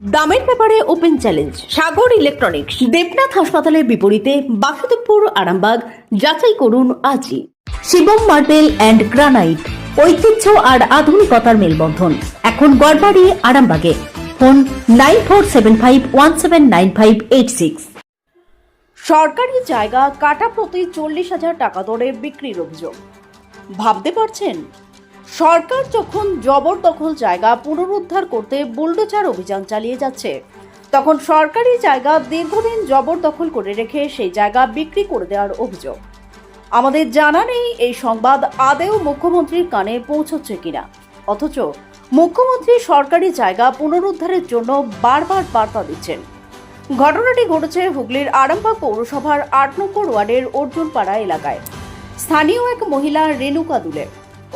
দামের ব্যাপারে open challenge Sagar electronics Debnath হাসপাতালের বিপরীতে বাসুদেবপুর, আরামবাগ, যাচাই করুন আজই। শিবম মার্বেল অ্যান্ড গ্রানাইট ঐতিহ্য আর আধুনিকতার মেলবন্ধন। এখন গড়বাড়ি, আরামবাগে। Phone nine four seven five, one seven nine five eight six. সরকারি জায়গা কাটা প্রতি চল্লিশ হাজার টাকা দরে বিক্রির অভিযোগ। ভাবতে পারছেন? সরকার যখন জবরদখল জায়গা পুনরুদ্ধার করতে বুলডোজার অভিযান চালিয়ে যাচ্ছে, তখন সরকারি জায়গা দীর্ঘদিন জবরদখল করে রেখে সেই জায়গা বিক্রি করে দেওয়ার অভিযোগ। আমাদের জানা নেই এই সংবাদ আদেও মুখ্যমন্ত্রীর কানে পৌঁছচ্ছে কিনা। অথচ মুখ্যমন্ত্রী সরকারি জায়গা পুনরুদ্ধারের জন্য বারবার বার্তা দিচ্ছেন। ঘটনাটি ঘটেছে হুগলির আরামবাগ পৌরসভার আট নম্বর ওয়ার্ডের অর্জুনপাড়া এলাকায়। স্থানীয় এক মহিলা রেণুকা দুলে।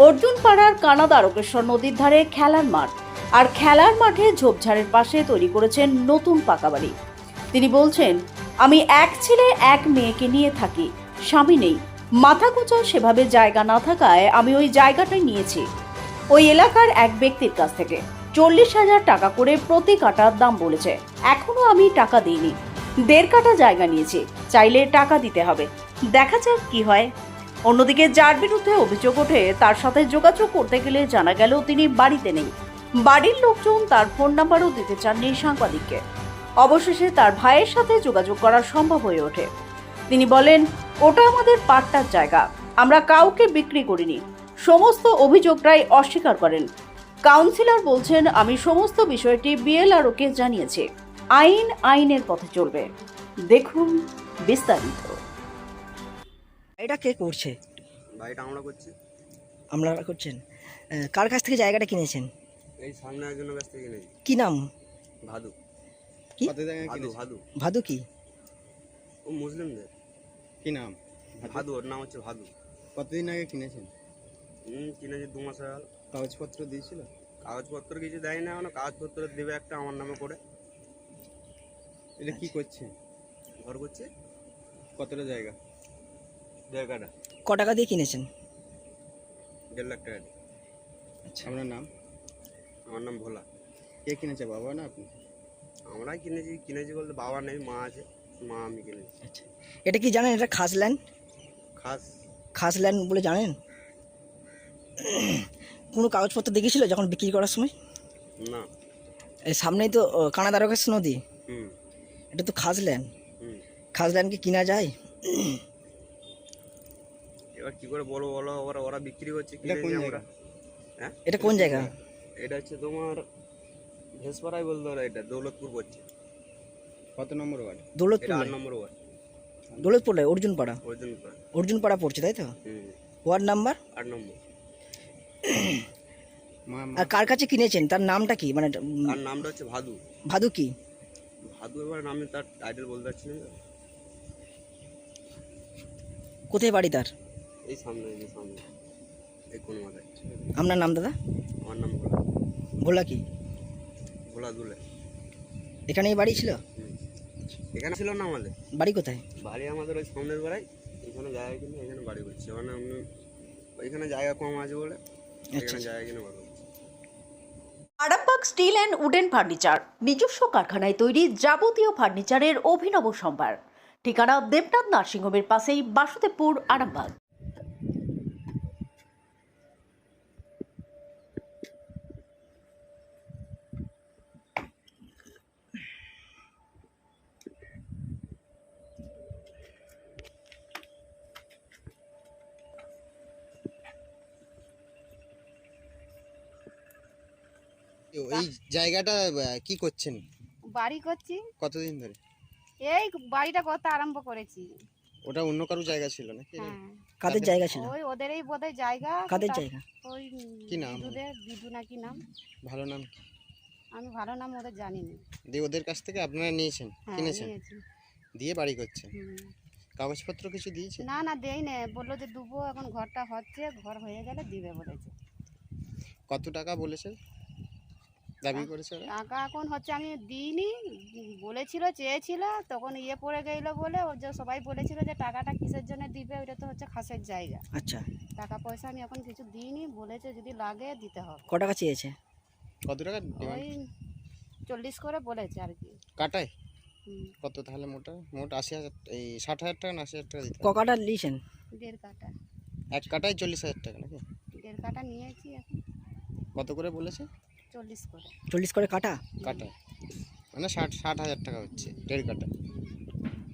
অর্জুনপাড়ার কানা দ্বারকেশ্বর নদীর ধারে খেলার মাঠ আর খেলার মাঠে ঝোপঝাড়ের পাশে তৈরি করেছেন নতুন পাকা বাড়ি। তিনি বলছেন, আমি এক ছেলে, এক মেয়েকে নিয়ে থাকি, স্বামী নেই। মাথা গোচা সেভাবে জায়গা না থাকায় আমি ওই জায়গাটাই নিয়েছি। ওই এলাকার এক ব্যক্তির কাছ থেকে চল্লিশ হাজার টাকা করে প্রতি কাটার দাম বলেছে। এখনও আমি টাকা দিইনি। দেড় কাটা জায়গা নিয়েছি। চাইলে টাকা দিতে হবে। দেখা যাক কি হয়। অন্যদিকে যার বিরুদ্ধে অভিযোগ ওঠে, তার সাথে যোগাযোগ করতে গেলে জানা গেল তিনি বাড়িতে নেই। বাড়ির লোকজন তার ফোন নাম্বারও দিতে চাননি সাংবাদিককে। অবশেষে তার ভাইয়ের সাথে যোগাযোগ করা সম্ভব হয়ে ওঠে। তিনি বলেন, ওটা আমাদের পাট্টার জায়গা। আমরা কাউকে বিক্রি করিনি। সমস্ত অভিযোগটাই অস্বীকার করেন। কাউন্সিলর বলছেন, আমি সমস্ত বিষয়টি বিএলআরওকে জানিয়েছি। আইন আইনের পথে চলবে। দেখুন বিস্তারিত। এটা কে করছে? বাড়িটা আমরা করছি। আপনারা করছেন। কার কাছ থেকে জায়গাটা কিনেছেন? এই সামনে একজনের কাছ থেকে কিনেছি। কি নাম? ভাদু। কি? ভাদু ভাদু। ভাদু কি? ও মুসলিমদের। কি নাম? ভাদু? ওর নাম হচ্ছে ভাদু। কতদিন আগে কিনেছেন? হুম কিনেছি দু মাস গেল। কাগজপত্র দিয়েছিল? কাগজপত্র কিছু দেয় না এখনও কাগজপত্র দেবে একটা আমার নামে করে। এটা কি করছে? ঘর করছে। কতটা জায়গা? ক টাকা দিয়ে কিনেছেন? দেড় লাখ টাকা দিয়ে। আপনার নাম? আমার নাম ভোলা। কে কিনেছে? বাবা না আপনি? আমরাই কিনেছি কিনেছি বলতে বাবা নেই মা আছে মা আমি কিনেছি। আচ্ছা। এটা কি জানেন? এটা খাস ল্যান্ড? খাস। খাস ল্যান্ড বলে জানেন? কোনো কাগজপত্র দেখেছিল যখন বিক্রি করার সময়? না। এই সামনেই তো কানা দ্বারকেশ নদী। হুম। এটা তো খাস ল্যান্ড। হুম। খাস ল্যান্ড কি কিনা যায়? এবার কি করে বলো বলো? ওরা ওরা বিক্রি করছে এটা কোন জায়গা? আমরা হ্যাঁ? এটা কোন জায়গা? এটা হচ্ছে তোমার ভেসপাড়াই বলতে পারো এটা দৌলতপুর পড়ছে। কত নম্বর ওয়ার্ড? দৌলতপুর আট নম্বর ওয়ার্ড। দৌলতপুর নয়, অর্জুনপাড়া? অর্জুনপাড়া। অর্জুনপাড়া পড়ছে তাই তো? Ward number? আট নম্বর। আর কার কাছে কিনেছেন? তার নামটা কি? মানে তার নামটা হচ্ছে ভাদু। ভাদু কি? ভাদু এবার আমি তার টাইটেল বলতে পারছি না। কোথায় বাড়ি তার? এই সামনে এই যে সামনে। এই কোন মাথায়? আপনার নাম দাদা? আমার নাম ভোলা। ভোলা কি? ভোলা দুলে। এখানেই বাড়ি ছিল? এখানে ছিল না আমাদের। বাড়ি কোথায়? বাড়ি আমাদের ওই সামনের বাড়াই এখানে জায়গা কিনে এখানে বাড়ি করছি। মানে আমি ওইখানে জায়গা কম আছে বলে আচ্ছা এখানে জায়গা কিনে বাড়ি Arambagh steel and wooden furniture নিজস্ব কারখানায় তৈরি যাবতীয় ফার্নিচারের অভিনব সম্ভার। ঠিকানা দেবনাথ নার্সিংহোমের পাশেই বাসুদেবপুর আরামবাগ। এই জায়গাটা কি করছেন? বাড়ি করছি। কতদিন ধরে? এই বাড়িটা করতে আরম্ভ করেছি। ওটা অন্য কারও জায়গা ছিল নাকি হ্যাঁ। কাদের জায়গা ছিল? ওই ওদেরই বোধহয় জায়গা। কাদের জায়গা? ওই কি নাম? বিদুদের বিদু নাকি নাম? ভালো নাম কি? আমি ভালো নাম ওদের জানি না দিয়ে ওদের কাছ থেকে আপনারা নিয়েছেন? হ্যাঁ কিনেছেন? দিয়ে বাড়ি করছেন? কাগজপত্র কিছু দিয়েছে না না দেই না। বলল যে দুবো এখন ঘরটা হচ্ছে ঘর হয়ে গেলে দিবে বলেছে। কত টাকা বলেছে দাবি করেছে টাকা এখন হচ্ছে আমি দিইনি বলেছিল চেয়েছিল তখন ইয়ে পড়ে গেলো বলে ও যে সবাই বলেছিল যে টাকাটা কিসের জন্য দিবে ওইটা তো হচ্ছে খাসের জায়গা। আচ্ছা। টাকা পয়সা আমি এখন কিছু দিইনি বলেছে যদি লাগে দিতে হবে। ক টাকা চেয়েছে? কত টাকা ওই চল্লিশ করে বলেছে আর কি। কাটায়? কত তাহলে মোটা? মোট আশি হাজার এই ষাট হাজার টাকা না আশি হাজার টাকা দিতে ক? কাটা নিয়েছেন? দেড় কাটা। এক কাটায় চল্লিশ হাজার টাকা নাকি? দেড় কাটা নিয়েছি এখন। কত করে বলেছে? চল্লিশ করে। চল্লিশ করে কাটা? কাটায় মানে ষাট ষাট হাজার টাকা হচ্ছে দেড় কাটা।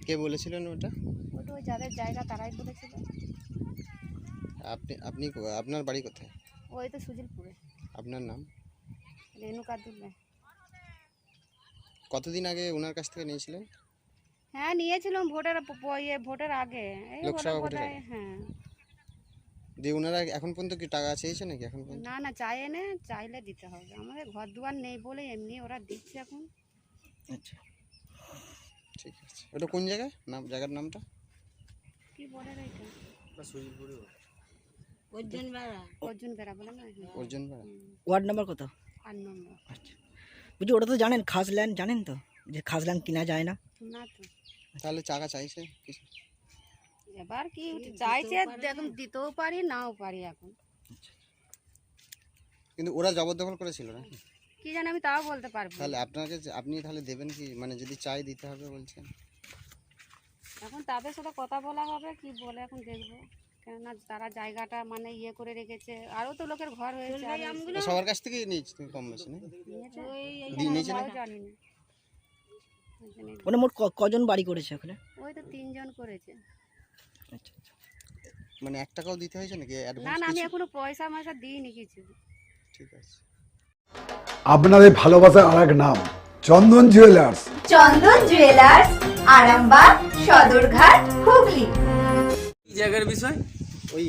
কে বলেছিলেন ওটা? ওটা ওই যাদের জায়গা তারাই বলেছিল। আপনি আপনি আপনার বাড়ি কোথায়? ওই তো সুজিলপুরে। আপনার নাম? রেণুকা দুলে কতদিন আগে ওনার কাছ থেকে নিয়েছিলেন? হ্যাঁ নিয়েছিলাম ভোটের ইয়ে ভোটের আগে। লোকসভা ভোটের আগে? হ্যাঁ। দিয়ে ওনারা এখন পর্যন্ত কি টাকা চেয়েছে নাকি এখন পর্যন্ত? না না চাই এনে চাইলে দিতে হবে। আমাদের ঘর দুয়ার নেই বলে এমনি ওরা দিচ্ছে এখন। আচ্ছা। ঠিক আছে। ওটা কোন জায়গায়? নাম জায়গার নামটা? কি বলে রে এটা? অর্জুন বেড়া বলে। না অর্জুন ওয়ার্ড নাম্বার কত? আট নম্বর আচ্ছা। বুঝি ওটা তো জানেন খাস ল্যান্ড জানেন তো? যে খাস ল্যান্ড কিনা যায় না। না তো। তাহলে টাকা চাইছে কিছু এবার কি চাইছে দেখুন দিতেও পারি নাও পারি এখন। কিন্তু ওরা জবরদখল করেছিল না কি জানি আমি তাও বলতে পারব তাহলে আপনাকে যে- আপনি তাহলে দেবেন কি? মানে যদি চাই দিতে হবে বলছেন। এখন তাদের সাথে কথা বলা হবে কি বলে এখন দেখব। কেননা তারা জায়গাটা মানে ইয়ে করে রেখেছে। আরও তো লোকের ঘর হয়েছে সবার কাছ থেকেই নিয়েছি তুমি কম বেশি জানি না। ওটা মোট ক- কজন বাড়ি করেছে ওখানে? ওই তো তিনজন করেছে। আচ্ছা আচ্ছা মানে এক টাকাও দিতে হয়েছে নাকি না না আমি এখনও পয়সা ময়সা দিইনি কিছু। ঠিক আছে। আপনাদের ভালোবাসার আর এক নাম চন্দন জুয়েলার্স চন্দন জুয়েলার্স আরামবাগ সদরঘাট হুগলি। জায়গার বিষয়? ওই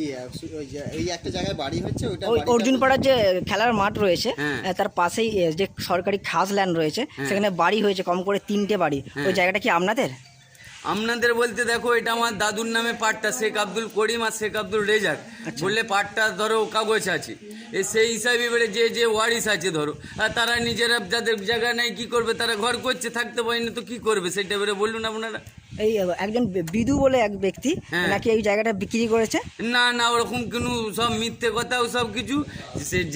ওই একটা জায়গায় বাড়ি হচ্ছে ওইটা ওই অর্জুন পাড়ার যে খেলার মাঠ রয়েছে হ্যাঁ। তার পাশেই যে সরকারি খাস ল্যান্ড রয়েছে সেখানে বাড়ি হয়েছে কম করে তিনটে বাড়ি। ওই জায়গাটা কি আপনাদের? আপনাদের বলতে দেখো এটা আমার দাদুর নামে পাটটা শেখ আব্দুল করিম আর শেখ আব্দুল রেজাক। বললে পাটটা ধরো কাগজ আছে। এ সেই হিসাবে এবারে যে যে ওয়ারিস আছে ধরো আর তারা নিজেরা যাদের জায়গা নেই কি করবে? তারা ঘর করছে থাকতে পারেনি তো কি করবে? সেটা এবারে বলুন আপনারা। এই একজন বিদু বলে এক ব্যক্তি হ্যাঁ। নাকি এই জায়গাটা বিক্রি করেছে? না না ওরকম কোনো সব মিথ্যে কথা ও সব কিছু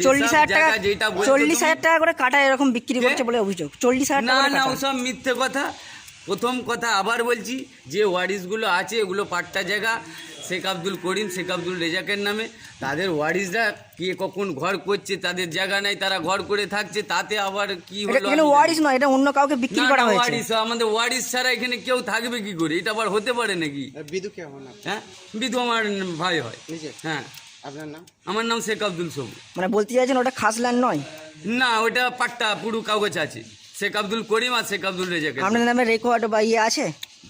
চল্লিশ হাজার টাকা যেটা চল্লিশ হাজার টাকা করে কাটা এরকম বিক্রি? করছে বলে অভিযোগ। চল্লিশ হাজার না না ও সব মিথ্যে কথা। প্রথম কথা আবার বলছি যে ওয়ারিসগুলো আছে এগুলো পাট্টা জায়গা শেখ আব্দুল করিম শেখ আব্দুল রেজাকের নামে। তাদের ওয়ারিসরা কে কখন ঘর করছে তাদের জায়গা নেই তারা ঘর করে থাকছে তাতে আবার কি হলো ওয়ারিস নয় এটা অন্য কাউকে বিক্রি করা হয়েছে। ওয়ারিস আমাদের ওয়ারিস ছাড়া এখানে কেউ থাকবে কি করে? এটা আবার হতে পারে নাকি? বিদু কে হ্যাঁ? বিধু আমার ভাই হয়। হ্যাঁ। আপনার নাম? আমার নাম শেখ আব্দুল সবু। মানে বলতে চাইছেন ওটা খাস ল্যান্ড নয়? না ওটা পাট্টা পুরু কাগজ আছে। শেখ আব্দুল করিম আর শেখ আব্দুল রেজাক আপনার নামে রেকর্ড বা ইয়ে আছে?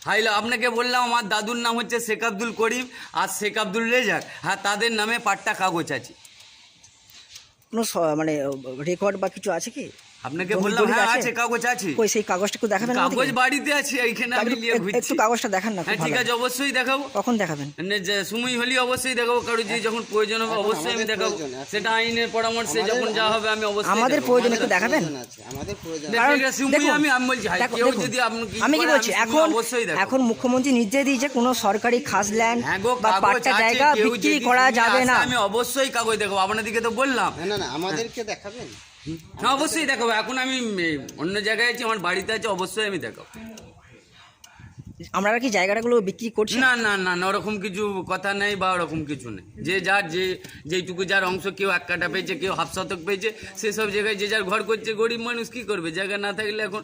হাই আপনাকে বললাম আমার দাদুর নাম হচ্ছে শেখ আব্দুল করিম আর শেখ আব্দুল রেজাক। হ্যাঁ তাদের নামে পাট্টা কাগজ আছে। কোনো স- মানে রেকর্ড বা কিছু আছে কি? আপনাকে বললাম হ্যাঁ আছে? কাগজ আছে। কই সেই কাগজটা একটু দেখাবেন আমাদেরকে? কাগজ বাড়িতে আছে এইখানে আমি নিয়ে ঘুরছি একটু কাগজটা দেখান না হ্যাঁ ঠিক আছে অবশ্যই দেখাবো। কখন দেখাবেন? মানে যে সময় হলে অবশ্যই দেখাবো কারও যে যখন প্রয়োজন হবে এখন অবশ্যই আমি দেখাবো। সেটা আইনের পরামর্শে যখন যা হবে আমি অবশ্যই আমাদের প্রয়োজন একটু দেখাবেন? আমাদের প্রয়োজন সময় আমি- আমি বলছি, কেউ যদি আপনি আমি কি বলছি এখন অবশ্যই দেখাবো। এখন মুখ্যমন্ত্রী নির্দেশ দিয়েছে কোনো সরকারি খাস ল্যান্ড হ্যাঁ বা পাট্টা জায়গা বিক্রি করা যাবে না। আমি অবশ্যই কাগজ দেখাবো। আপনাদেরকে তো বললাম। না না আমাদেরকে দেখাবেন? হ্যাঁ অবশ্যই দেখাবো। এখন আমি অন্য জায়গায় আছি আমার বাড়িতে আছে অবশ্যই আমি দেখাবো। আপনারা কি জায়গাগুলো বিক্রি করছেন না না না না ওরকম কিছু কথা নেই বা ওরকম কিছু নেই। যে যার যে যেইটুকু যার অংশ কেউ এক কাটা পেয়েছে কেউ হাফ শতক পেয়েছে সেসব জায়গায় যে যার ঘর করছে গরিব মানুষ কি করবে? জায়গা না থাকলে এখন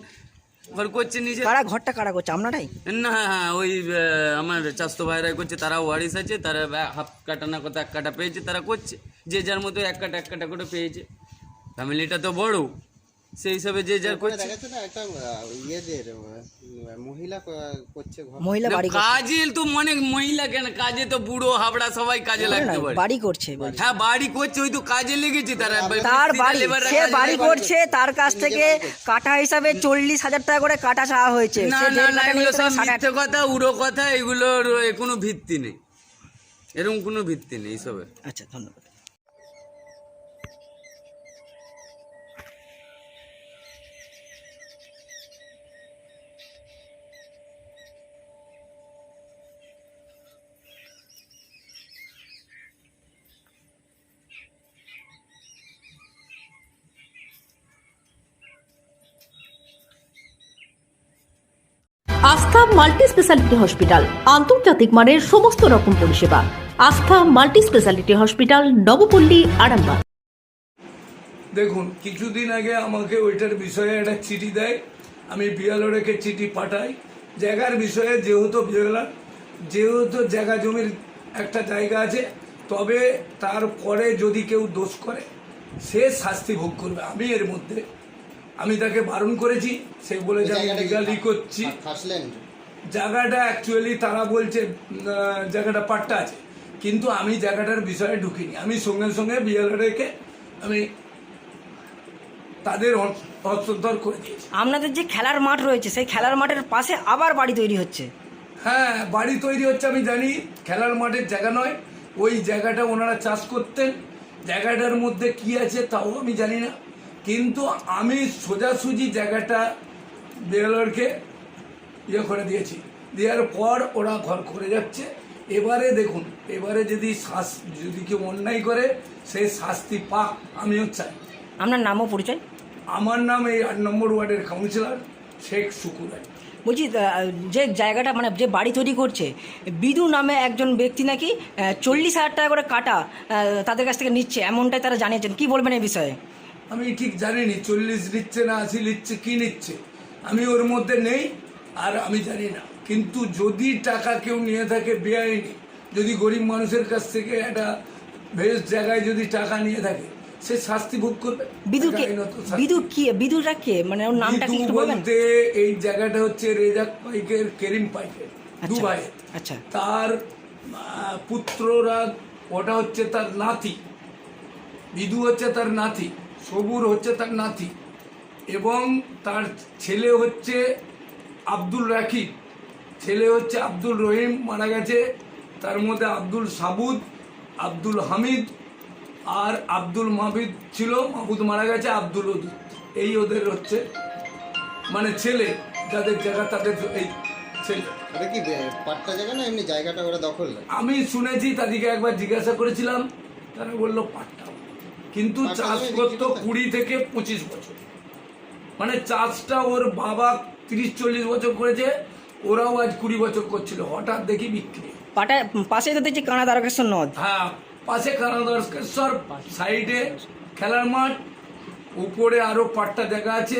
ঘর করছে নিজে। কারা ঘরটা কারা করছে? আপনারাই না হ্যাঁ ওই আমার চাস্তো ভাইরাই করছে তারা ওয়ারিস আছে তারা হাফ কাটা না কথা এক কাটা পেয়েছে তারা করছে। যে যার মতো এক কাটা এক কাটা করে পেয়েছে। ফ্যামিলিটা তো বড় সেই হিসাবে যে যার করছে। আহ, মহিলা করছে ঘর। মহিলা না, বাড়ি কাজে তো মানে মহিলা কেন? কাজে তো বুড়ো হাবড়া সবাই কাজে লাগতে পারে। বাড়ি করছে হ্যাঁ বাড়ি করছে ওই তো কাজে লেগেছে তারা। তার বাড়ি সে বাড়ি করছে তার কাছ থেকে কাটা হিসাবে চল্লিশ হাজার টাকা করে কাটা চাওয়া হয়েছে। না না না এগুলো সব মিথ্যে কথা উড়ো কথা এগুলোর কোনো ভিত্তি নেই। এরকম কোনো ভিত্তি নেই এইসবের। আচ্ছা ধন্যবাদ। আস্থা মাল্টি স্পেশালিটি হসপিটাল, আন্তর্জাতিক মানের সমস্ত রকম পরিষেবা। Astha multi speciality hospital, Nabapalli, Arambagh. দেখুন, কিছুদিন আগে আমাকে ওইটার বিষয়ে একটা চিঠি দেয়। আমি বিয়ালরেকে চিঠি পাঠাই। জায়গার বিষয়ে যেহেতু বিয়ালার যেহেতু জায়গা জমির একটা জায়গা আছে, তবে তারপরে যদি কেউ দোষ করে, সে শাস্তি ভোগ করবে। আমি এর মধ্যে আমি তাকে বারণ করেছি সে বলে আমি লিগালি করছি। জায়গাটা অ্যাকচুয়ালি তারা বলছে জায়গাটা পাট্টা আছে। কিন্তু আমি জায়গাটার বিষয়ে ঢুকিনি। আমি সঙ্গে সঙ্গে বিএলআরকে আমি তাদের হস- হস্তান্তর করে দিয়েছি। আপনাদের যে খেলার মাঠ রয়েছে সেই খেলার মাঠের পাশে আবার বাড়ি তৈরি হচ্ছে? হ্যাঁ বাড়ি তৈরি হচ্ছে আমি জানি। খেলার মাঠের জায়গা নয়। ওই জায়গাটা ওনারা চাষ করতেন। জায়গাটার মধ্যে কি আছে তাও আমি জানি না। কিন্তু আমি সোজাসুজি জায়গাটা বেরোলরকে ইয়ে করে দিয়েছি। দেওয়ার পর ওরা ঘর করে যাচ্ছে। এবারে দেখুন এবারে যদি শাস যদি কেউ অন্যায় করে সেই শাস্তি পাক আমিও চাই। আপনার নামও পরিচয়? আমার নাম এই আট নম্বর ওয়ার্ডের কাউন্সিলর শেখ শুকুরাই বলছি যে জায়গাটা মানে যে বাড়ি তৈরি করছে বিদু নামে একজন ব্যক্তি নাকি চল্লিশ হাজার টাকা করে কাটা তাদের কাছ থেকে নিচ্ছে এমনটাই তারা জানিয়েছেন। কি বলবেন এই বিষয়ে? আমি ঠিক জানিনি চল্লিশ নিচ্ছে না আশি নিচ্ছে কি নিচ্ছে? আমি ওর মধ্যে নেই আর আমি জানি না। কিন্তু যদি টাকা কেউ নিয়ে থাকে বেআইনি যদি গরিব মানুষের কাছ থেকে একটা বেশ জায়গায় যদি টাকা নিয়ে থাকে সে শাস্তি ভোগ করবে? বিদু কে? বিদু মানে ওর নামটা কি একটু বলবেন? বলতে এই জায়গাটা হচ্ছে রেজাক পাইকের কেরিম পাইকের আচ্ছা, আচ্ছা। তার পুত্ররা ওটা হচ্ছে তার নাতি। বিদু হচ্ছে তার নাতি। সবুর হচ্ছে তার নাতি এবং তার ছেলে হচ্ছে আব্দুল রাকিব। ছেলে হচ্ছে আব্দুল রহিম মারা গেছে। তার মধ্যে আব্দুল সাবুদ আব্দুল হামিদ আর আব্দুল মাহবিদ ছিল মাহবুদ মারা গেছে আব্দুল এই ওদের হচ্ছে মানে ছেলে যাদের জায়গা তাদের এই ছেলে। কি পাট্টা জায়গা না? এমনি জায়গাটা ওরা দখল আমি শুনেছি তাদেরকে একবার জিজ্ঞাসা করেছিলাম তারা বলল পাট্টা। কিন্তু চাষ করতো কুড়ি থেকে পঁচিশ বছর। মানে চাষটা ওর বাবা তিরিশ চল্লিশ বছর করেছে ওরাও আজ কুড়ি বছর করছিল হঠাৎ দেখি বিক্রি। পাটা পাশে তো দেখছি কানা দ্বারকেশ্বর নদ। হ্যাঁ পাশে কানা দ্বারকেশ্বর সাইডে খেলার মাঠ উপরে আরও পাট্টা দেখা আছে।